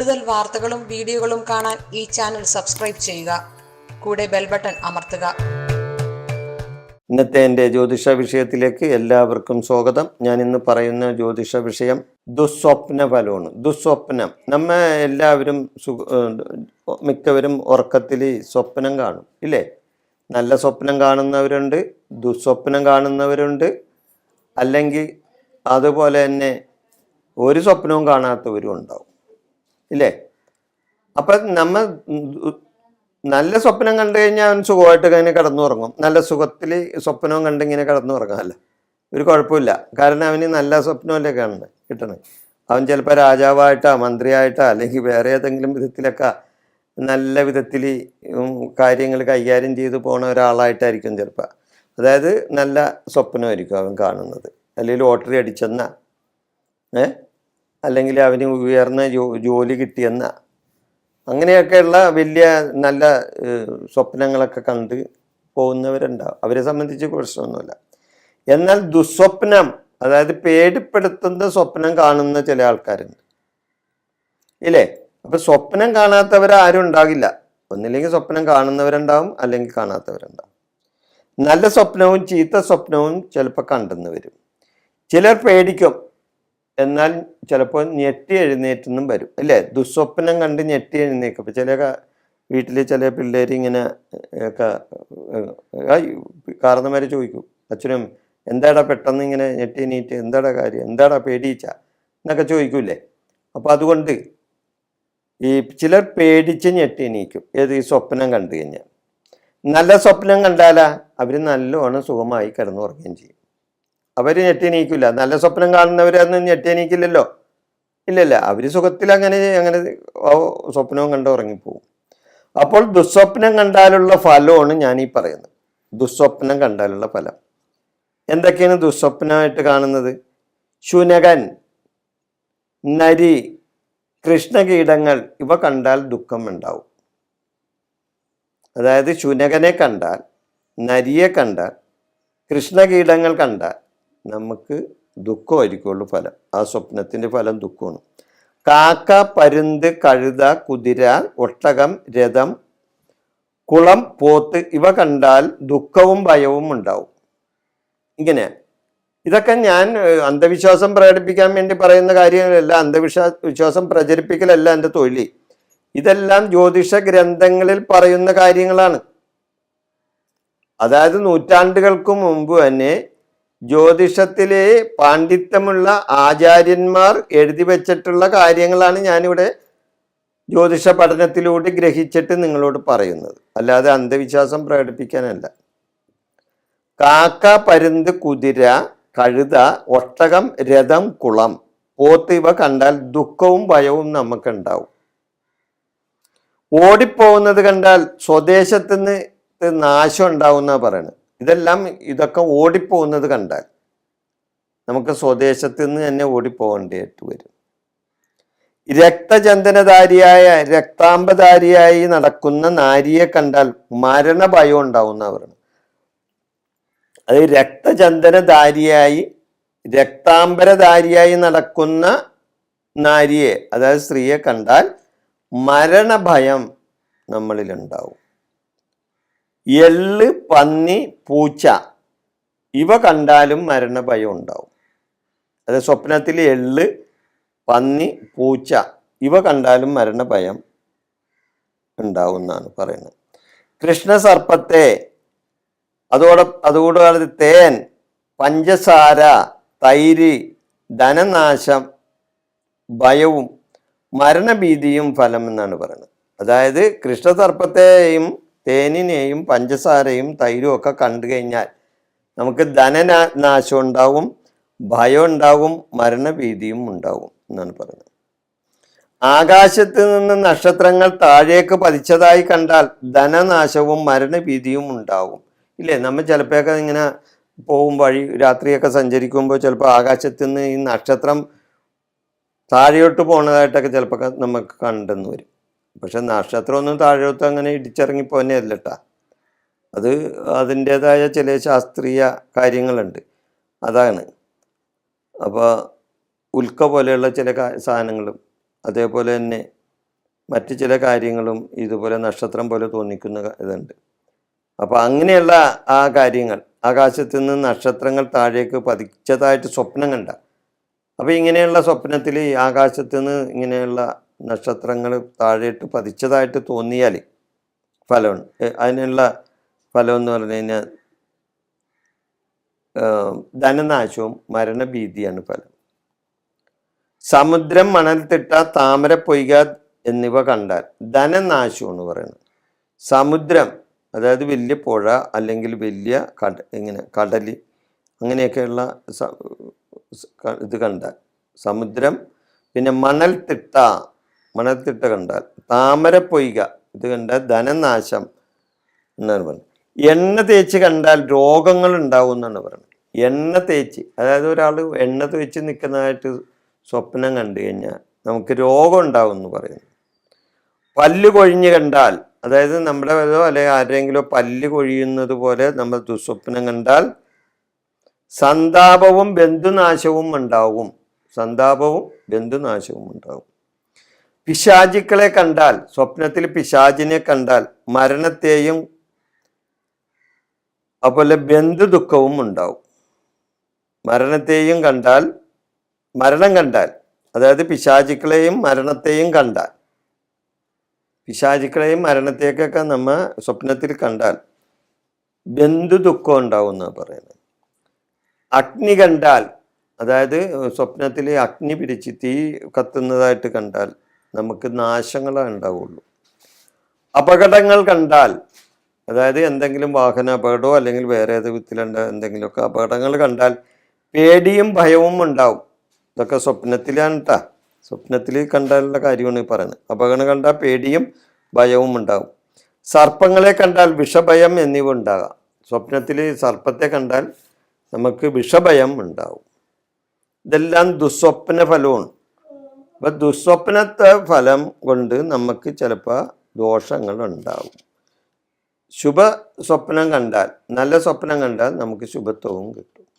കൂടുതൽ വാർത്തകളും വീഡിയോകളും കാണാൻ ഈ ചാനൽ സബ്സ്ക്രൈബ് ചെയ്യുക. കൂടെ ബെൽ ബട്ടൺ അമർത്തുക. ഇന്നത്തെ എന്റെ ജ്യോതിഷ വിഷയത്തിലേക്ക് എല്ലാവർക്കും സ്വാഗതം. ഞാൻ ഇന്ന് പറയുന്ന ജ്യോതിഷ വിഷയം ദുസ്വപ്ന ഫലമാണ്. ദുസ്വപ്നം. നമ്മ എല്ലാവരും മിക്കവരും ഉറക്കത്തിൽ സ്വപ്നം കാണും ഇല്ലേ? നല്ല സ്വപ്നം കാണുന്നവരുണ്ട് ദുസ്വപ്നം കാണുന്നവരുണ്ട്. അല്ലെങ്കിൽ അതുപോലെ തന്നെ ഒരു സ്വപ്നവും കാണാത്തവരും ഉണ്ടാവും. ഇല്ലേ? അപ്പം നമ്മൾ നല്ല സ്വപ്നം കണ്ടു കഴിഞ്ഞാൽ അവൻ സുഖമായിട്ട് ഇങ്ങനെ കിടന്നുറങ്ങും. നല്ല സുഖത്തിൽ സ്വപ്നവും കണ്ട് ഇങ്ങനെ കിടന്നുറങ്ങാമല്ല? ഒരു കുഴപ്പമില്ല. കാരണം അവന് നല്ല സ്വപ്നമല്ലേ കാണുന്നത് കിട്ടണത് അവൻ ചിലപ്പോൾ രാജാവായിട്ടാ മന്ത്രിയായിട്ടാ അല്ലെങ്കിൽ വേറെ ഏതെങ്കിലും വിധത്തിലൊക്കെ നല്ല വിധത്തിൽ കാര്യങ്ങൾ കൈകാര്യം ചെയ്തു പോണ ഒരാളായിട്ടായിരിക്കും ചിലപ്പോൾ അതായത് നല്ല സ്വപ്നമായിരിക്കും അവൻ കാണുന്നത്. അല്ലെങ്കിൽ ലോട്ടറി അടിച്ചെന്ന. ഏ? അല്ലെങ്കിൽ അവന് ഉയർന്ന ജോലി കിട്ടിയെന്ന. അങ്ങനെയൊക്കെയുള്ള വലിയ നല്ല സ്വപ്നങ്ങളൊക്കെ കണ്ട് പോകുന്നവരുണ്ടാവും. അവരെ സംബന്ധിച്ച് പ്രശ്നമൊന്നുമില്ല. എന്നാൽ ദുസ്വപ്നം അതായത് പേടിപ്പെടുത്തുന്ന സ്വപ്നം കാണുന്ന ചില ആൾക്കാരുണ്ട്. ഇല്ലേ? അപ്പൊ സ്വപ്നം കാണാത്തവരാരും ഉണ്ടാകില്ല ഒന്നില്ലെങ്കിൽ സ്വപ്നം കാണുന്നവരുണ്ടാവും അല്ലെങ്കിൽ കാണാത്തവരുണ്ടാവും. നല്ല സ്വപ്നവും ചീത്ത സ്വപ്നവും ചിലപ്പോൾ കണ്ടെന്ന് വരും. ചിലർ പേടിക്കും. എന്നാൽ ചിലപ്പോൾ ഞെട്ടി എഴുന്നേറ്റെന്നും വരും. അല്ലേ? ദുസ്വപ്നം കണ്ട് ഞെട്ടി എഴുന്നേക്കും ചില വീട്ടിൽ ചില പിള്ളേർ ഇങ്ങനെ കാരണന്മാർ ചോദിക്കും. അച്ഛനും എന്താടാ പെട്ടെന്ന് ഇങ്ങനെ ഞെട്ടി നീറ്റ് എന്താടാ കാര്യം? എന്താടാ പേടിയിച്ച എന്നൊക്കെ ചോദിക്കൂലേ അപ്പോൾ അതുകൊണ്ട് ഈ ചിലർ പേടിച്ച് ഞെട്ടി നീക്കും ഏത് ഈ സ്വപ്നം കണ്ടു കഴിഞ്ഞാൽ. നല്ല സ്വപ്നം കണ്ടാലാ അവർ നല്ലോണം സുഖമായി കിടന്നുറങ്ങുകയും ചെയ്യും. അവർ ഞെട്ടിയണീക്കില്ല. നല്ല സ്വപ്നം കാണുന്നവരൊന്നും ഞെട്ടിയണീക്കില്ലല്ലോ. ഇല്ലല്ല അവർ സുഖത്തിൽ അങ്ങനെ അങ്ങനെ സ്വപ്നവും കണ്ട് ഉറങ്ങിപ്പോവും. അപ്പോൾ ദുസ്വപ്നം കണ്ടാലുള്ള ഫലമാണ് ഞാൻ ഈ പറയുന്നത്. ദുസ്വപ്നം കണ്ടാലുള്ള ഫലം. എന്തൊക്കെയാണ് ദുസ്വപ്നമായിട്ട് കാണുന്നത്? ശുനകൻ നരി കൃഷ്ണകീടങ്ങൾ ഇവ കണ്ടാൽ ദുഃഖം ഉണ്ടാവും. അതായത് ശുനകനെ കണ്ടാൽ നരിയെ കണ്ടാൽ കൃഷ്ണകീടങ്ങൾ കണ്ടാൽ നമുക്ക് ദുഃഖമായിരിക്കുള്ളൂ ഫലം. ആ സ്വപ്നത്തിന്റെ ഫലം ദുഃഖമാണ്. കാക്ക പരുന്ത് കഴുത കുതിര ഒട്ടകം രഥം കുളം പോത്ത് ഇവ കണ്ടാൽ ദുഃഖവും ഭയവും ഉണ്ടാവും. ഇങ്ങനെ. ഇതൊക്കെ ഞാൻ അന്ധവിശ്വാസം പ്രകടിപ്പിക്കാൻ വേണ്ടി പറയുന്ന കാര്യങ്ങളല്ല അന്ധവിശ്വാസ വിശ്വാസം പ്രചരിപ്പിക്കലല്ല എന്റെ തൊഴിൽ ഇതെല്ലാം ജ്യോതിഷ ഗ്രന്ഥങ്ങളിൽ പറയുന്ന കാര്യങ്ങളാണ്. അതായത് നൂറ്റാണ്ടുകൾക്ക് മുമ്പ് തന്നെ ജ്യോതിഷത്തിലെ പാണ്ഡിത്യമുള്ള ആചാര്യന്മാർ എഴുതി വെച്ചിട്ടുള്ള കാര്യങ്ങളാണ് ഞാനിവിടെ ജ്യോതിഷ പഠനത്തിലൂടെ ഗ്രഹിച്ചിട്ട് നിങ്ങളോട് പറയുന്നത്. അല്ലാതെ അന്ധവിശ്വാസം പ്രകടിപ്പിക്കാനല്ല. കാക്ക പരുന്ത് കുതിര കഴുത ഒട്ടകം രഥം കുളം പോത്ത് ഇവ കണ്ടാൽ ദുഃഖവും ഭയവും നമുക്കുണ്ടാവും. ഓടിപ്പോകുന്നത് കണ്ടാൽ സ്വദേശത്ത് നിന്ന് നാശം ഉണ്ടാവുന്ന പറയുന്നത് ഇതെല്ലാം ഇതൊക്കെ ഓടിപ്പോകുന്നത് കണ്ടാൽ നമുക്ക് സ്വദേശത്ത് നിന്ന് തന്നെ ഓടിപ്പോകേണ്ടതായിട്ട് വരും. രക്തചന്ദനധാരിയായ രക്താംബധാരിയായി നടക്കുന്ന നാരിയെ കണ്ടാൽ മരണഭയം ഉണ്ടാവുന്നവരാണ് അത് രക്തചന്ദനധാരിയായി രക്താംബരധാരിയായി നടക്കുന്ന നാരിയെ അതായത് സ്ത്രീയെ കണ്ടാൽ മരണഭയം നമ്മളിലുണ്ടാവും. എള്ള് പന്നി പൂച്ച ഇവ കണ്ടാലും മരണഭയം ഉണ്ടാവും. അതായത് സ്വപ്നത്തിൽ എൾ പന്നി പൂച്ച ഇവ കണ്ടാലും മരണഭയം ഉണ്ടാവും എന്നാണ് പറയുന്നത്. കൃഷ്ണസർപ്പത്തെ അതോടെ അതുകൂടാതെ തേൻ പഞ്ചസാര തൈര് ധനനാശം ഭയവും മരണഭീതിയും ഫലം എന്നാണ് പറയുന്നത്. അതായത് കൃഷ്ണസർപ്പത്തെയും തേനിനെയും പഞ്ചസാരയും തൈരും ഒക്കെ കണ്ടു കഴിഞ്ഞാൽ നമുക്ക് ധനനാശം നാശം ഉണ്ടാവും ഭയം ഉണ്ടാവും മരണഭീതിയും ഉണ്ടാവും എന്നാണ് പറയുന്നത്. ആകാശത്ത് നിന്ന് നക്ഷത്രങ്ങൾ താഴേക്ക് പതിച്ചതായി കണ്ടാൽ ധനനാശവും മരണഭീതിയും ഉണ്ടാവും. ഇല്ലേ? നമ്മൾ ചിലപ്പോഴൊക്കെ ഇങ്ങനെ പോകും വഴി രാത്രിയൊക്കെ സഞ്ചരിക്കുമ്പോൾ ചിലപ്പോൾ ആകാശത്ത് നിന്ന് ഈ നക്ഷത്രം താഴെയോട്ട് പോണതായിട്ടൊക്കെ ചിലപ്പോൾ നമുക്ക് കണ്ടെന്ന് വരും. പക്ഷെ നക്ഷത്രമൊന്നും താഴോട്ട് അങ്ങനെ ഇടിച്ചിറങ്ങി പോന്നെയല്ല കേട്ടാ അത് അതിന്റേതായ ചില ശാസ്ത്രീയ കാര്യങ്ങളുണ്ട്. അതാണ്. അപ്പോൾ ഉൽക്ക പോലെയുള്ള ചില സാധനങ്ങളും അതേപോലെ തന്നെ മറ്റ് ചില കാര്യങ്ങളും ഇതുപോലെ നക്ഷത്രം പോലെ തോന്നിക്കുന്ന ഇതുണ്ട്. അപ്പോൾ അങ്ങനെയുള്ള ആ കാര്യങ്ങൾ ആകാശത്ത് നിന്ന് നക്ഷത്രങ്ങൾ താഴേക്ക് പതിച്ചതായിട്ട് സ്വപ്നം കണ്ട അപ്പോൾ ഇങ്ങനെയുള്ള സ്വപ്നത്തിൽ ആകാശത്തു നിന്ന് ഇങ്ങനെയുള്ള നക്ഷത്രങ്ങൾ താഴേട്ട് പതിച്ചതായിട്ട് തോന്നിയാൽ ഫലമാണ് അതിനുള്ള ഫലം എന്ന് പറഞ്ഞു കഴിഞ്ഞാൽ ധനനാശവും മരണഭീതിയാണ് ഫലം. സമുദ്രം മണൽത്തിട്ട താമര പൊയ്ക എന്നിവ കണ്ടാൽ എന്ന് പറയുന്നത്. സമുദ്രം അതായത് വലിയ പുഴ അല്ലെങ്കിൽ വലിയ കട ഇങ്ങനെ കടൽ അങ്ങനെയൊക്കെയുള്ള ഇത് കണ്ടാൽ സമുദ്രം പിന്നെ മണൽത്തിട്ട മണൽത്തിട്ട കണ്ടാൽ. താമര പൊയ്ക ഇത് കണ്ടാൽ ധനനാശം എന്നാണ് പറയുന്നത് എണ്ണ തേച്ച് കണ്ടാൽ രോഗങ്ങൾ ഉണ്ടാവും എന്നാണ് പറയുന്നത് എണ്ണ തേച്ച് അതായത് ഒരാൾ എണ്ണ തേച്ച് നിൽക്കുന്നതായിട്ട് സ്വപ്നം കണ്ടു കഴിഞ്ഞാൽ നമുക്ക് രോഗം ഉണ്ടാവും എന്ന് പറയുന്നു. പല്ല് കൊഴിഞ്ഞ് കണ്ടാൽ അതായത് നമ്മുടെ ഏതോ അല്ലെങ്കിൽ ആരെങ്കിലും പല്ല് കൊഴിയുന്നത് പോലെ നമ്മൾ ദുസ്വപ്നം കണ്ടാൽ സന്താപവും ബന്ധുനാശവും ഉണ്ടാവും. സന്താപവും ബന്ധുനാശവും ഉണ്ടാവും. പിശാചുക്കളെ കണ്ടാൽ സ്വപ്നത്തിൽ പിശാചിനെ കണ്ടാൽ മരണത്തെയും അതുപോലെ ബന്ധു ദുഃഖവും ഉണ്ടാവും. മരണത്തെയും കണ്ടാൽ മരണം കണ്ടാൽ അതായത് പിശാചിക്കളെയും മരണത്തെയും കണ്ടാൽ പിശാചിക്കളെയും മരണത്തെയൊക്കെ നമ്മ സ്വപ്നത്തിൽ കണ്ടാൽ ബന്ധു ദുഃഖം ഉണ്ടാവും എന്നാണ് പറയുന്നത്. അഗ്നി കണ്ടാൽ അതായത് സ്വപ്നത്തിൽ അഗ്നി പിടിച്ച് തീ കത്തുന്നതായിട്ട് കണ്ടാൽ നമുക്ക് നാശങ്ങളാണ് ഉണ്ടാവുള്ളൂ. അപകടങ്ങൾ കണ്ടാൽ അതായത് എന്തെങ്കിലും വാഹന അപകടമോ അല്ലെങ്കിൽ വേറെ ഏത് വിധത്തിലുണ്ട എന്തെങ്കിലുമൊക്കെ അപകടങ്ങൾ കണ്ടാൽ പേടിയും ഭയവും ഉണ്ടാവും. ഇതൊക്കെ സ്വപ്നത്തിലാണ് കേട്ടാ സ്വപ്നത്തിൽ കണ്ടാലുള്ള കാര്യമാണ് ഈ പറയുന്നത്. അപകടം കണ്ടാൽ പേടിയും ഭയവും ഉണ്ടാവും. സർപ്പങ്ങളെ കണ്ടാൽ വിഷഭയം എന്നിവ ഉണ്ടാകാം. സ്വപ്നത്തിൽ സർപ്പത്തെ കണ്ടാൽ നമുക്ക് വിഷഭയം ഉണ്ടാവും. ഇതെല്ലാം ദുസ്വപ്ന ഫലമാണ് അപ്പം ദുസ്വപ്നത്തെ ഫലം കൊണ്ട് നമുക്ക് ചിലപ്പോൾ ദോഷങ്ങൾ ഉണ്ടാവും. ശുഭ സ്വപ്നം കണ്ടാൽ നല്ല സ്വപ്നം കണ്ടാൽ നമുക്ക് ശുഭത്വവും കിട്ടും.